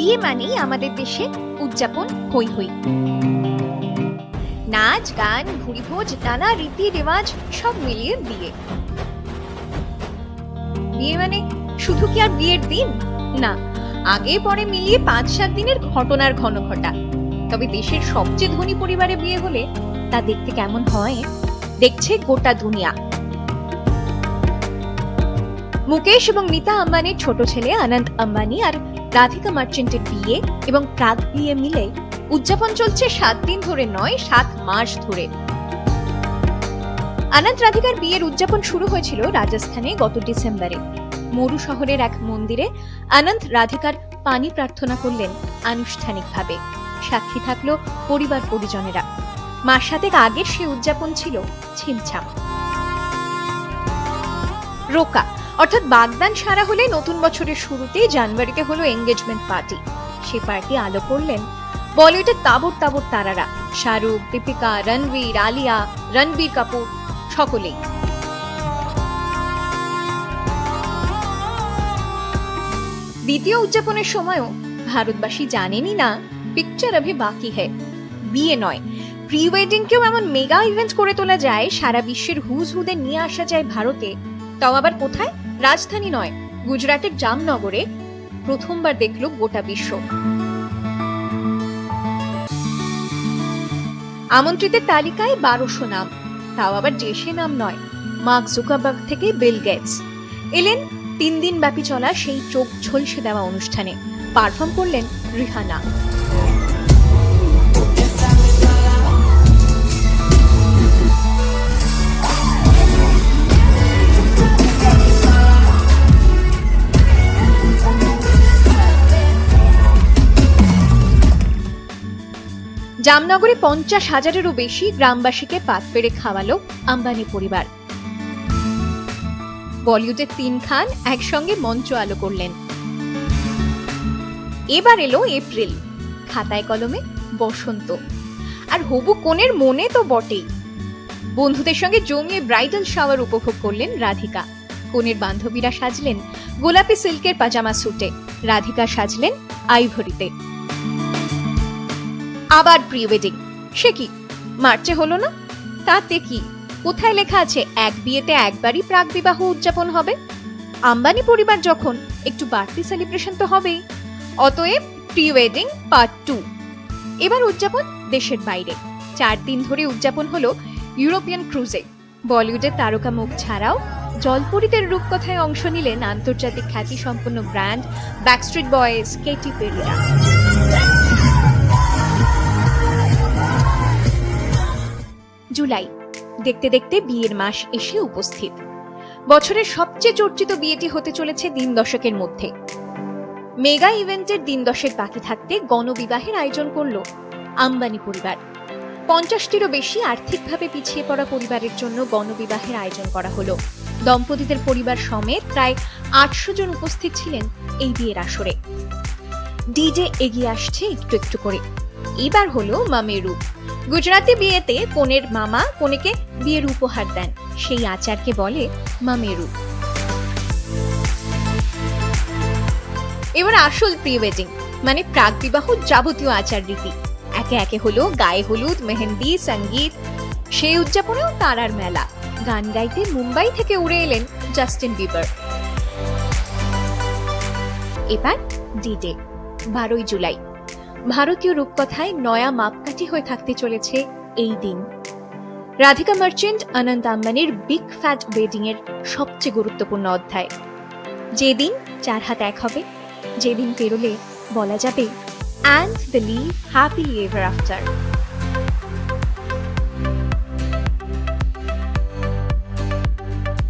বিয়ে মানেই আমাদের দেশে উদযাপন হই হই। নাচ, গান, ভুরিভোজ, নানা রীতি রেওয়াজ সব মিলিয়ে বিয়ে। বিয়ে মানে শুধু কি আর বিয়ের দিন? না, আগে পরে মিলিয়ে পাঁচ সাত দিনের ঘটনার ঘন ঘটা তবে দেশের সবচেয়ে ধনী পরিবারে বিয়ে হলে তা দেখতে কেমন হয়? দেখছে গোটা দুনিয়া। মুকেশ এবং নীতা আম্বানির ছোট ছেলে আনন্দ আম্বানি আর রাধিকা মার্চেন্টের বিয়ে এবং প্রাগ বিয়ে মিলে উদযাপন চলছে সাত দিন ধরে নয়, সাত মাস ধরে। আনন্দ রাধিকার বিয়ের উদযাপন শুরু হয়েছিল রাজস্থানে গত ডিসেম্বরে। মরু শহরের এক মন্দিরে আনন্দ রাধিকার পানি প্রার্থনা করলেন আনুষ্ঠানিকভাবে। সাক্ষী থাকল পরিবার পরিজনেরা। মাস সাতেক আগের সে উদযাপন ছিল ছিমছাম। রোকা অর্থাৎ বাগদান সারা হলে নতুন বছরের শুরুতে জানুয়ারিতে হলো এঙ্গেজমেন্ট পার্টি সে পার্টি আলো করলেন বলিউডের তাবর তাবর তারারা, শাহরুখ, দীপিকা, রণবীর, আলিয়া, রণবীর কাপুর, সকলেই। দ্বিতীয় উদযাপনের সময়ও ভারতবাসী জানেনই না পিকচার অভি বাকি হ্যায়। বিয়ে নয়। প্রি ওয়েডিং ওয়েডিংকেও এমন মেগা ইভেন্ট করে তোলা যায়, সারা বিশ্বের হুজ হুদের নিয়ে আসা যায় ভারতে। তাও আবার কোথায়? রাজধানী নয়, গুজরাটের জামনগরে প্রথমবার দেখল গোটা বিশ্ব। আমন্ত্রিতের তালিকায় বারোশো নাম, তাও আবার দেশে নাম নয়, মার্ক জুকারবার্গ থেকে বিল গেটস। এলেন তিন দিন ব্যাপী চলা সেই চোখ ঝলসে দেওয়া অনুষ্ঠানে, পারফর্ম করলেন রিহানা। জামনগরে পঞ্চাশ হাজারেরও বেশি গ্রামবাসীকে পাত পেরে খাওয়ালো আম্বানি পরিবার। বলিউডের তিন খান একসঙ্গে মঞ্চ আলো করলেন। এবার এলো এপ্রিল, খাতায় কলমে বসন্ত। আর হবু কোণের মনে তো বটেই। বন্ধুদের সঙ্গে জমিয়ে ব্রাইডাল শাওয়ার উপভোগ করলেন রাধিকা। কনের বান্ধবীরা সাজলেন গোলাপি সিল্কের পাজামা স্যুটে। রাধিকা সাজলেন আইভরিতে। আবার প্রি ওয়েডিং সে কি? মার্চে হলো না? তাতে কি? কোথায় লেখা আছে, এক বিয়েতে একবারই প্রাক বিবাহ উদযাপন হবে? আম্বানি পরিবার যখন, একটু বাড়তি সেলিব্রেশন তো হবেই। অতএব, প্রি ওয়েডিং পার্ট টু এবার উদযাপন দেশের বাইরে। চার দিন ধরে উদযাপন হলো ইউরোপিয়ান ক্রুজে। বলিউডের তারকা মুখ ছাড়াও জলপরীদের রূপকথায় অংশ নিলেন আন্তর্জাতিক খ্যাতি সম্পন্ন ব্র্যান্ড ব্যাকস্ট্রিট বয়েজ কেটি পেরিরা জুলাই। দেখতে দেখতে বিয়ের মাস এসে উপস্থিত। বছরের সবচেয়ে চর্চিত বিয়েটি হতে চলেছে দিন দশকের মধ্যে। মেগা ইভেন্টের দিন দশেক বাকি থাকতে গণবিবাহের আয়োজন করল আম্বানি পরিবার। পঞ্চাশটিরও বেশি আর্থিকভাবে পিছিয়ে পড়া পরিবারের জন্য গণবিবাহের আয়োজন করা হলো। দম্পতিদের পরিবার সমেত প্রায় আটশো জন উপস্থিত ছিলেন এই বিয়ের আসরে। ডিজে এগিয়ে আসছে একটু একটু করে। এবার হলো মামেরু। গুজরাতি বিয়েতে কনের মামা কনেকে বিয়ের উপহার দেন। সেই আচারকে বলে মামেরু। এবার আসল প্রি ওয়েডিং মানে প্রাক বিবাহ যাবতীয় আচার রীতি। একে একে হলো গায়ে হলুদ, মেহেন্দি, সংগীত। সেই উদযাপনেও তারার মেলা। গান গাইতে মুম্বাই থেকে উড়ে এলেন জাস্টিন বিবার। এবার ডিডে বারোই জুলাই। ভারতীয় রূপকথায় নয়া মাপকাঠি হয়ে থাকতে চলেছে এই দিন। রাধিকা মার্চেন্ট, আনন্দ আম্বানির বিগ ফ্যাট ওয়েডিং এর সবচেয়ে গুরুত্বপূর্ণ অধ্যায়। যেদিন চার হাত এক হবে, যেদিন পেরোলে বলা যাবে and the live happily ever after